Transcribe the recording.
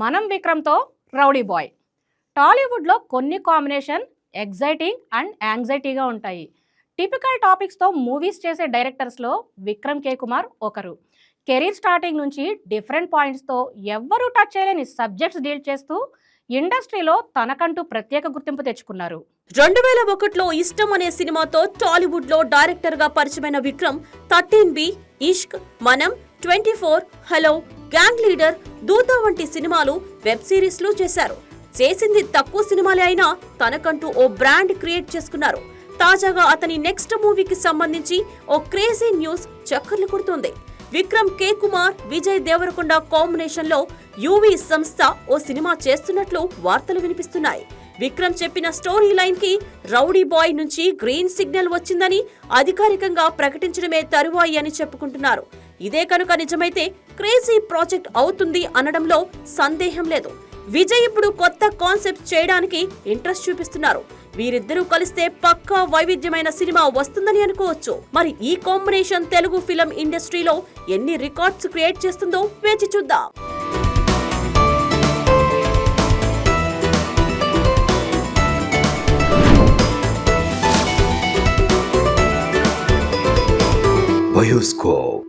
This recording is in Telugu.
మనం విక్రమ్తో రౌడీ బాయ్. టాలీవుడ్లో కొన్ని కాంబినేషన్ ఎగ్జైటింగ్ అండ్ యాంగ్జైటీగా ఉంటాయి. టిపికల్ టాపిక్స్తో మూవీస్ చేసే డైరెక్టర్స్లో విక్రమ్ కే. కుమార్ ఒకరు. కెరీర్ స్టార్టింగ్ నుంచి డిఫరెంట్ పాయింట్స్తో ఎవ్వరూ టచ్ చేయలేని సబ్జెక్ట్స్ డీల్ చేస్తూ ఇండస్ట్రీలో తనకంటూ ప్రత్యేక గుర్తింపు తెచ్చుకున్నారు. రెండు వేల ఒకటిలో ఇష్టం అనే సినిమాతో టాలీవుడ్లో డైరెక్టర్గా పరిచయమైన Vikram thirteen B Ishq Manam twenty four hello gang leader Dhootha వంటి సినిమాలు వెబ్ సిరీస్లు చేశారు. చేసింది తక్కువ సినిమాలే అయినా తనకంటూ ఓ బ్రాండ్ క్రియేట్ చేసుకున్నారు. తాజాగా అతని నెక్స్ట్ మూవీకి సంబంధించి ఓ క్రేజీ న్యూస్ చక్కర్లు కొడుతుంది. విక్రమ్ కే కుమార్ విజయ్ దేవరకొండ కాంబినేషన్లో యూవీ సంస్థ ఓ సినిమా చేస్తున్నట్లు వార్తలు వినిపిస్తున్నాయి. విక్రమ్ చెప్పిన స్టోరీ లైన్కి రౌడీ బాయ్ నుంచి గ్రీన్ సిగ్నల్ వచ్చిందని అధికారికంగా ప్రకటించడమే తరువాయి అని చెప్పుకుంటున్నారు. ఇదే కనుక నిజమైతే క్రేజీ ప్రాజెక్ట్ అవుతుంది అనడంలో సందేహం లేదు. విజయ్ ఇప్పుడు కొత్త కాన్సెప్ట్ చేయడానికి ఇంట్రెస్ట్ చూపిస్తున్నారు. వీరిద్దరూ కలిస్తే పక్కా వైవిధ్యమైన సినిమా వస్తుందని అనుకోవచ్చు. మరి ఈ కాంబినేషన్ తెలుగు ఫిలం ఇండస్ట్రీలో ఎన్ని రికార్డ్స్ క్రియేట్ చేస్తుందో వేచి చూద్దాం. Bioscope.